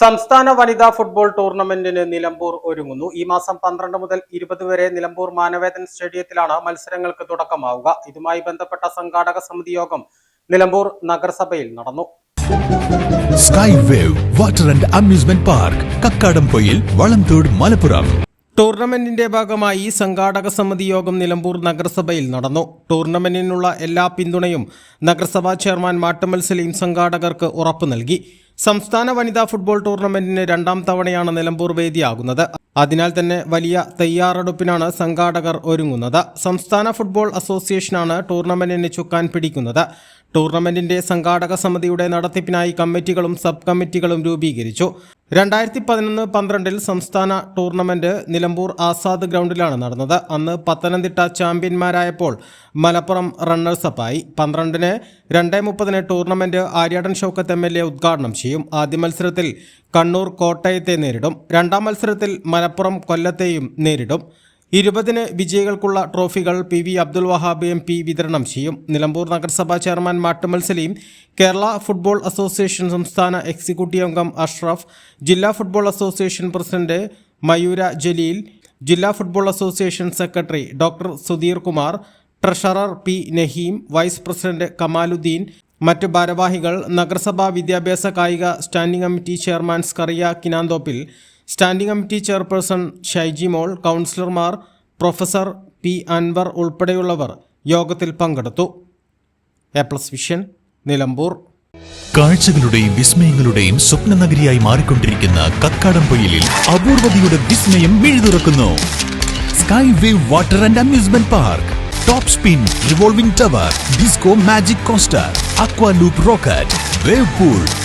സംസ്ഥാന വനിതാ ഫുട്ബോൾ ടൂർണമെന്റിന് നിലമ്പൂർ ഒരുങ്ങുന്നു. ഈ മാസം പന്ത്രണ്ട് മുതൽ ഇരുപത് വരെ നിലമ്പൂർ മാനവേദൻ സ്റ്റേഡിയത്തിലാണ് മത്സരങ്ങൾക്ക് തുടക്കമാവുക. ഇതുമായി ബന്ധപ്പെട്ട സംഘാടക സമിതി യോഗം നിലമ്പൂർ നഗരസഭയിൽ നടന്നു. Sky wave water and amusement park Kakkadampoyil Valamthode Malappuram ടൂർണമെന്റിന്റെ ഭാഗമായി സംഘാടക സമിതി യോഗം നിലമ്പൂർ നഗരസഭയിൽ നടന്നു. ടൂർണമെന്റിനുള്ള എല്ലാ പിന്തുണയും നഗരസഭാ ചെയർമാൻ മാട്ടുമൽ സലീം സംഘാടകർക്ക് ഉറപ്പു നൽകി. സംസ്ഥാന വനിതാ ഫുട്ബോൾ ടൂർണമെന്റിന് രണ്ടാം തവണയാണ് നിലമ്പൂർ വേദിയാകുന്നത്. അതിനാൽ തന്നെ വലിയ തയ്യാറെടുപ്പിനാണ് സംഘാടകർ ഒരുങ്ങുന്നത്. സംസ്ഥാന ഫുട്ബോൾ അസോസിയേഷനാണ് ടൂർണമെന്റിന് ചുക്കാൻ പിടിക്കുന്നത്. ടൂർണമെന്റിന്റെ സംഘാടക സമിതിയുടെ നടത്തിപ്പിനായി കമ്മിറ്റികളും സബ് കമ്മിറ്റികളും രൂപീകരിച്ചു. രണ്ടായിരത്തി പതിനൊന്ന് പന്ത്രണ്ടിൽ സംസ്ഥാന ടൂർണമെന്റ് നിലമ്പൂർ ആസാദ് ഗ്രൗണ്ടിലാണ് നടന്നത്. അന്ന് പത്തനംതിട്ട ചാമ്പ്യന്മാരായപ്പോൾ മലപ്പുറം റണ്ണേഴ്സപ്പായി പന്ത്രണ്ടിന് രണ്ടേ മുപ്പതിന് tournament Aryadan Shoukath M L A ഉദ്ഘാടനം ചെയ്യും. ആദ്യ മത്സരത്തിൽ കണ്ണൂർ കോട്ടയത്തെ നേരിടും. രണ്ടാം മത്സരത്തിൽ മലപ്പുറം കൊല്ലത്തെയും നേരിടും. ഇരുപതിന് വിജയികൾക്കുള്ള ട്രോഫികൾ P V Abdul Wahab M P വിതരണം ചെയ്യും. നിലമ്പൂർ നഗരസഭാ ചെയർമാൻ മാട്ടുമത്സലിയും സലീം കേരള ഫുട്ബോൾ അസോസിയേഷൻ സംസ്ഥാന എക്സിക്യൂട്ടീവ് അംഗം അഷ്റഫ് ജില്ലാ football association president Mayoora Jaleel ജില്ലാ football association secretary doctor Sudheer Kumar treasurer P Naheem vice president Kamaluddin മറ്റ് ഭാരവാഹികൾ നഗരസഭാ വിദ്യാഭ്യാസ കായിക standing committee chairman Scaria Kinanthoppil standing committee chairperson Shyji Mol കൗൺസിലർമാർ പ്രൊഫസർ പി അൻവർ ഉൾപ്പെടെയുള്ളവർ യോഗത്തിൽ പങ്കെടുത്തു. A plus vision Nilambur. കാഴ്ചകളുടെയും വിസ്മയങ്ങളുടെയും സ്വപ്ന നഗരിയായി മാറിക്കൊണ്ടിരിക്കുന്ന കക്കാടംപൊയിലിൽ അപൂർവതയുടെ വിസ്മയം മിഴുതുറക്കുന്നു. Sky wave water and amusement park top spin revolving tower disco magic coaster aqua loop rocket wave pool